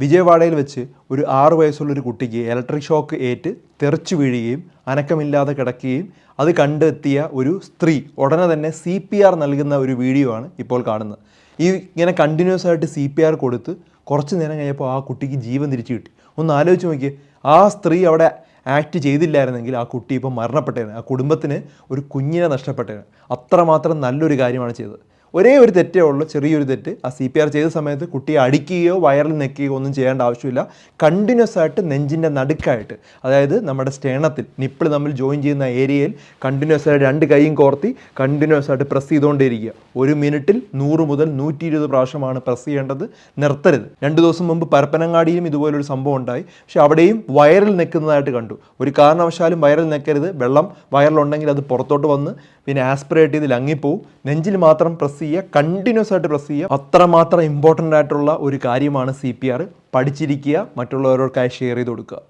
വിജയവാഡയിൽ വെച്ച് ഒരു ആറ് വയസ്സുള്ളൊരു കുട്ടിക്ക് ഇലക്ട്രിക് ഷോക്ക് ഏറ്റ് തെറിച്ചു വീഴുകയും അനക്കമില്ലാതെ കിടക്കുകയും അത് കണ്ടെത്തിയ ഒരു സ്ത്രീ ഉടനെ തന്നെ സി പി ആർ നൽകുന്ന ഒരു വീഡിയോ ആണ് ഇപ്പോൾ കാണുന്നത്. ഈ ഇങ്ങനെ കണ്ടിന്യൂസ് ആയിട്ട് സി പി ആർ കൊടുത്ത് കുറച്ച് നേരം കഴിഞ്ഞപ്പോൾ ആ കുട്ടിക്ക് ജീവൻ തിരിച്ചു കിട്ടി. ഒന്ന് ആലോചിച്ച് നോക്കിയേ ആ സ്ത്രീ അവിടെ ആക്ട് ചെയ്തില്ലായിരുന്നെങ്കിൽ ആ കുട്ടി ഇപ്പം മരണപ്പെട്ടേനെ. ആ കുടുംബത്തിന് ഒരു കുഞ്ഞിനെ നഷ്ടപ്പെട്ടേനെ. അത്രമാത്രം നല്ലൊരു കാര്യമാണ് ചെയ്തത്. ഒരേ ഒരു തെറ്റേ ഉള്ളൂ ചെറിയൊരു തെറ്റ്. ആ സി പി ആർ ചെയ്ത സമയത്ത് കുട്ടിയെ അടിക്കുകയോ വയറിൽ നെക്കുകയോ ഒന്നും ചെയ്യേണ്ട ആവശ്യമില്ല. കണ്ടിന്യൂസ് ആയിട്ട് നെഞ്ചിന്റെ നടുക്കായിട്ട് അതായത് നമ്മുടെ സ്റ്റേണത്തിൽ നിപ്പിൾ തമ്മിൽ ജോയിൻ ചെയ്യുന്ന ഏരിയയിൽ കണ്ടിന്യൂസ് ആയിട്ട് രണ്ട് കൈയും കോർത്തി കണ്ടിന്യൂസ് ആയിട്ട് പ്രസ് ചെയ്തുകൊണ്ടേയിരിക്കുക. ഒരു മിനിറ്റിൽ നൂറ് മുതൽ നൂറ്റി ഇരുപത് പ്രാവശ്യമാണ് പ്രസ് ചെയ്യേണ്ടത്. നിർത്തരുത്. രണ്ട് ദിവസം മുമ്പ് പരപ്പനങ്ങാടിയിലും ഇതുപോലൊരു സംഭവം ഉണ്ടായി. പക്ഷേ അവിടെയും വയറിൽ നിൽക്കുന്നതായിട്ട് കണ്ടു. ഒരു കാരണവശാലും വയറിൽ നിൽക്കരുത് വെള്ളം വയറിലുണ്ടെങ്കിൽ അത് പുറത്തോട്ട് വന്ന് പിന്നെ ആസ്പിറേറ്റ് ചെയ്ത് ലങ്ങിപ്പോവും. നെഞ്ചിൽ മാത്രം പ്രസ് ചെയ്യുക കണ്ടിന്യൂസ് ആയിട്ട് പ്രസ് ചെയ്യുക. അത്രമാത്രം ഇമ്പോർട്ടന്റ് ആയിട്ടുള്ള ഒരു കാര്യമാണ് സി പി ആർ പഠിച്ചിരിക്കുക മറ്റുള്ളവരോടൊക്കെ ഷെയർ ചെയ്ത് കൊടുക്കുക.